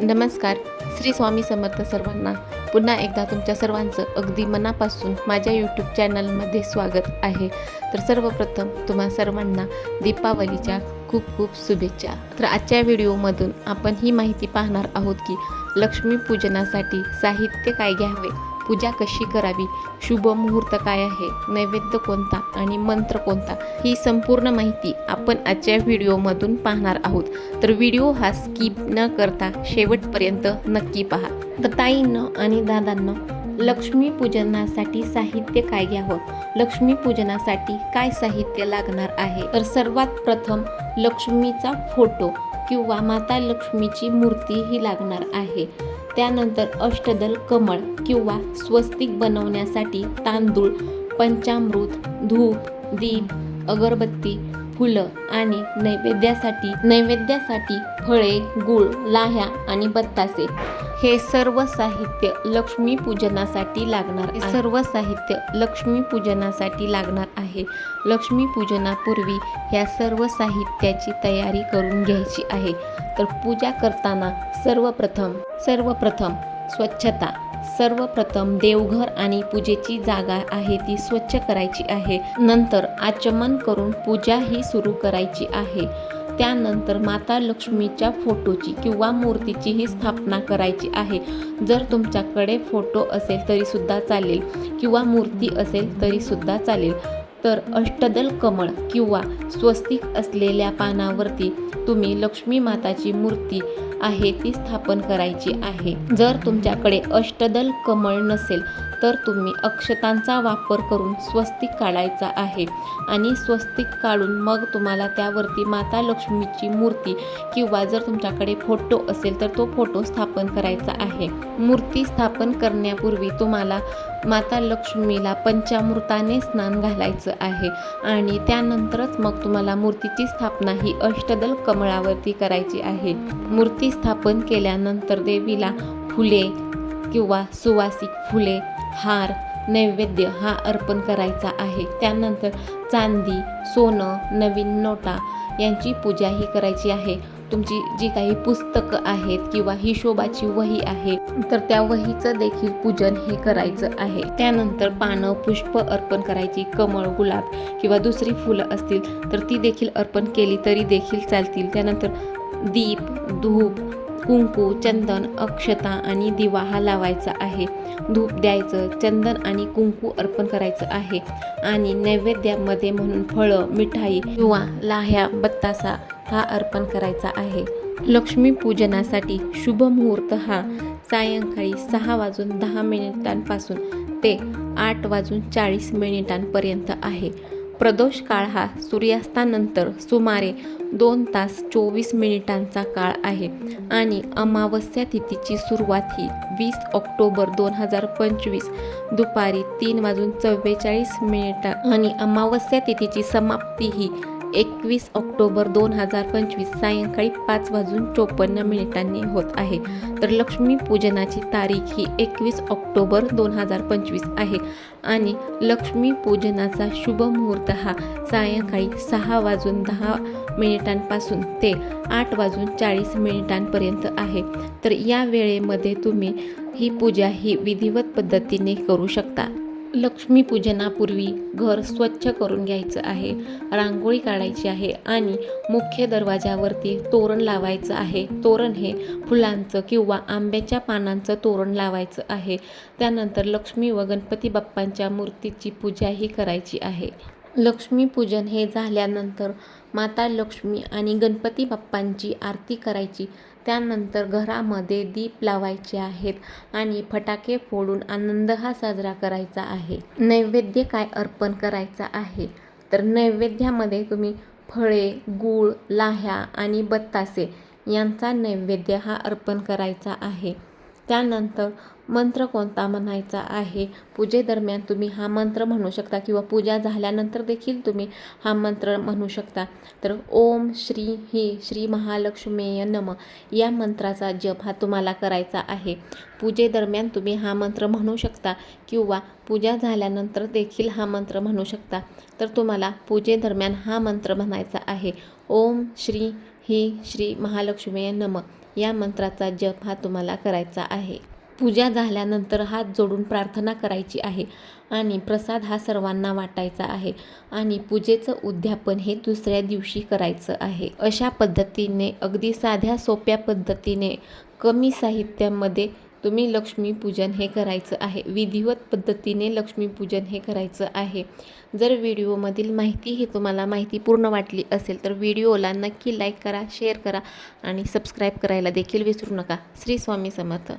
नमस्कार. श्री स्वामी समर्थ सर्वांना पुन्हा एकदा तुमच्या सर्वांचं अगदी मनापासून माझ्या यूट्यूब चॅनलमध्ये स्वागत आहे. तर सर्वप्रथम तुम्हा सर्वांना दीपावलीच्या खूप खूप शुभेच्छा. तर आजच्या व्हिडिओमधून आपण ही माहिती पाहणार आहोत की लक्ष्मीपूजनासाठी साहित्य काय घ्यावे? पूजा कशी करावी? शुभ मुहूर्त काय आहे? नैवेद्य कोणता आणि मंत्र कोणता? ही संपूर्ण माहिती आपण आजच्या व्हिडिओमधून पाहणार आहोत. तर व्हिडिओ हा स्किप न करता शेवटपर्यंत नक्की पहा. तर ताईंनं आणि दादांनं लक्ष्मी पूजनासाठी साहित्य काय घ्यावं? लक्ष्मी पूजनासाठी काय साहित्य लागणार आहे? तर सर्वात प्रथम लक्ष्मीचा फोटो किंवा माता लक्ष्मीची मूर्ती ही लागणार आहे. त्यानंतर अष्टदल कमळ किंवा स्वस्तिक बनवण्यासाठी तांदूळ पंचामृत धूप दीप अगरबत्ती फुलं आणि नैवेद्यासाठी नैवेद्यासाठी फळे गुळ लाह्या आणि बत्तासे हे सर्व साहित्य लक्ष्मी पूजनासाठी लागणार सर्व साहित्य लक्ष्मी पूजनासाठी लागणार आहे. लक्ष्मी पूजनापूर्वी ह्या सर्व साहित्याची तयारी करून घ्यायची आहे. तर पूजा करताना सर्वप्रथम सर्वप्रथम स्वच्छता सर्वप्रथम देवघर आणि पूजेची जागा आहे ती स्वच्छ करायची आहे. नंतर आचमन करून पूजा ही सुरू करायची आहे. त्यानंतर माता लक्ष्मीच्या फोटोची किंवा मूर्तीची ही स्थापना करायची आहे. जर तुमच्याकडे फोटो असेल तरीसुद्धा चालेल किंवा मूर्ती असेल तरीसुद्धा चालेल. तर अष्टदल कमळ किंवा स्वस्तिक असलेल्या पानावरती तुम्ही लक्ष्मी माताची मूर्ती आहे ती स्थापन करायची आहे. जर तुमच्याकडे अष्टदल कमळ नसेल तर तुम्ही अक्षतांचा वापर करून स्वस्तिक काढायचा आहे. आणि स्वस्तिक काढून मग तुम्हाला त्यावरती माता लक्ष्मीची मूर्ती किंवा जर तुमच्याकडे फोटो असेल तर तो फोटो स्थापन करायचा आहे. मूर्ती स्थापन करण्यापूर्वी तुम्हाला माता लक्ष्मीला पंचामृताने स्नान घालायचं आहे. आणि त्यानंतरच मग तुम्हाला मूर्तीची स्थापना ही अष्टदल कमळावरती करायची आहे. मूर्ती स्थापन केल्यानंतर देवीला फुले किंवा सुवासिक फुले हार नैवेद्य हा अर्पण करायचा आहे. त्यानंतर चांदी सोनं नवीन नोटा यांची पूजा ही करायची आहे. तुमची जी काही पुस्तकं आहेत किंवा हिशोबाची वही आहे तर त्या वहीचं देखील पूजन हे करायचं आहे. त्यानंतर पानं पुष्प अर्पण करायची कमळ गुलाब किंवा दुसरी फुलं असतील तर ती देखील अर्पण केली तरी देखील चालतील. त्यानंतर दीप धूप कुंकू चंदन अक्षता आणि दिवा हा लावायचा आहे. धूप द्यायचं चंदन आणि कुंकू अर्पण करायचं आहे. आणि नैवेद्यामध्ये म्हणून फळं मिठाई किंवा लाह्या बत्तासा हा अर्पण करायचा आहे. लक्ष्मीपूजनासाठी शुभ मुहूर्त हा सायंकाळी सहा वाजून दहा मिनिटांपासून ते आठ वाजून चाळीस मिनिटांपर्यंत आहे. प्रदोष काळ हा सूर्यास्तानंतर सुमारे दोन तास चोवीस मिनिटांचा काळ आहे आणि अमावस्या तिथीची सुरुवात ही वीस ऑक्टोबर दोन हजार पंचवीस दुपारी तीन वाजून चव्वेचाळीस मिनिटा आणि अमावस्या तिथीची समाप्ती ही एकवीस ऑक्टोबर दोन हजार पंचवीस सायंकाळी पाच वाजून चोपन्न मिनिटांनी होत आहे. तर लक्ष्मी पूजनाची तारीख ही एकवीस ऑक्टोबर दोन हजार पंचवीस आहे. आणि लक्ष्मीपूजनाचा शुभ मुहूर्त हा सायंकाळी सहा वाजून दहा मिनिटांपासून ते आठ वाजून चाळीस मिनिटांपर्यंत आहे. तर या वेळेमध्ये तुम्ही ही पूजा ही विधिवत पद्धतीने करू शकता. लक्ष्मीपूजनापूर्वी घर स्वच्छ करून घ्यायचं आहे. रांगोळी काढायची आहे आणि मुख्य दरवाजावरती तोरण लावायचं आहे. तोरण हे फुलांचं किंवा आंब्याच्या पानांचं तोरण लावायचं आहे. त्यानंतर लक्ष्मी व गणपती बाप्पांच्या मूर्तीची पूजाही करायची आहे. लक्ष्मीपूजन हे झाल्यानंतर माता लक्ष्मी आणि गणपती बाप्पांची आरती करायची. त्यानंतर घरामध्ये दीप लावायचे आहेत आणि फटाके फोडून आनंद हा साजरा करायचा आहे. नैवेद्य काय अर्पण करायचा आहे? तर नैवेद्यामध्ये तुम्ही फळे गूळ लाह्या आणि बत्तासे यांचा नैवेद्य हा अर्पण करायचा आहे. त्यानंतर मंत्र कोणता म्हणायचा आहे? पूजेदरम्यान तुम्ही हा मंत्र म्हणू शकता किंवा पूजा झाल्यानंतर देखील तुम्ही हा मंत्र म्हणू शकता. तर ओम श्री ही श्री महालक्ष्मीय नम. या मंत्राचा जप हा तुम्हाला करायचा आहे. पूजेदरम्यान तुम्ही हा मंत्र म्हणू शकता किंवा पूजा झाल्यानंतर देखील हा मंत्र म्हणू शकता. तर तुम्हाला पूजेदरम्यान हा मंत्र म्हणायचा आहे. ओम श्री ही श्री महालक्ष्मीय नम. या मंत्राचा जप हा तुम्हाला करायचा आहे. पूजा झाल्यानंतर हात जोडून प्रार्थना करायची आहे आणि प्रसाद हा सर्वांना वाटायचा आहे आणि पूजेचं उद्यापन हे दुसऱ्या दिवशी करायचं आहे. अशा पद्धतीने अगदी साध्या सोप्या पद्धतीने कमी साहित्यामध्ये तुम्ही लक्ष्मीपूजन हे करायचं आहे. विधिवत पद्धतीने लक्ष्मीपूजन हे करायचं आहे. जर व्हिडिओमधील माहिती ही तुम्हाला माहिती पूर्ण वाटली असेल तर व्हिडिओला नक्की लाईक करा शेअर करा आणि सबस्क्राईब करायला देखील विसरू नका. श्री स्वामी समर्थ.